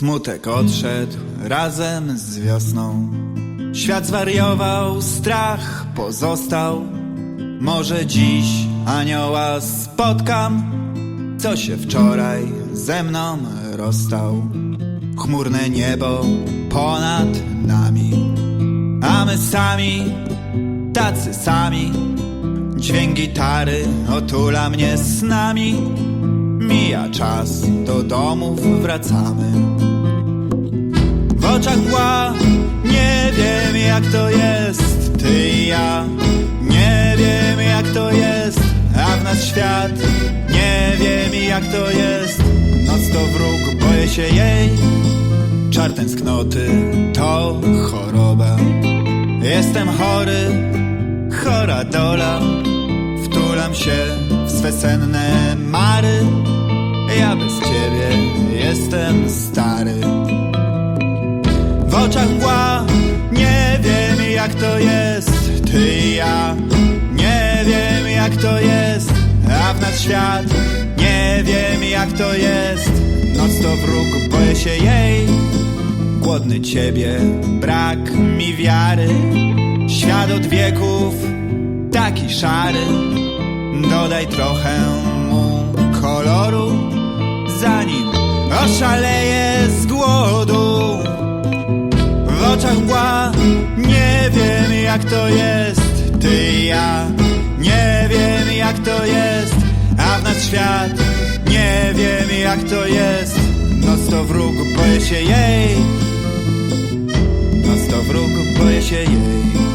Smutek odszedł razem z wiosną. Świat zwariował, strach pozostał. Może dziś anioła spotkam, co się wczoraj ze mną rozstał. Chmurne niebo ponad nami, a my sami, tacy sami. Dźwięk gitary otula mnie snami. Mija czas, do domów wracamy. Oczach mgła, nie wiem jak to jest, ty i ja. Nie wiem jak to jest, a w nas świat. Nie wiem jak to jest, noc to wróg, boję się jej. Czar tęsknoty to choroba. Jestem chory, chora dola. Wtulam się w swe senne mary. Ja bez ciebie jestem stary. Oczach mgła, nie wiem jak to jest, ty i ja. Nie wiem jak to jest, a w nas świat. Nie wiem jak to jest, noc to wróg, boję się jej. Głodny ciebie, brak mi wiary. Świat od wieków, taki szary. Dodaj trochę mu koloru, zanim oszaleję z głodu. Oczach mgła, nie wiem jak to jest, ty i ja. Nie wiem jak to jest, a w nas świat. Nie wiem jak to jest, noc to wróg, boję się jej. Noc to wróg, boję się jej.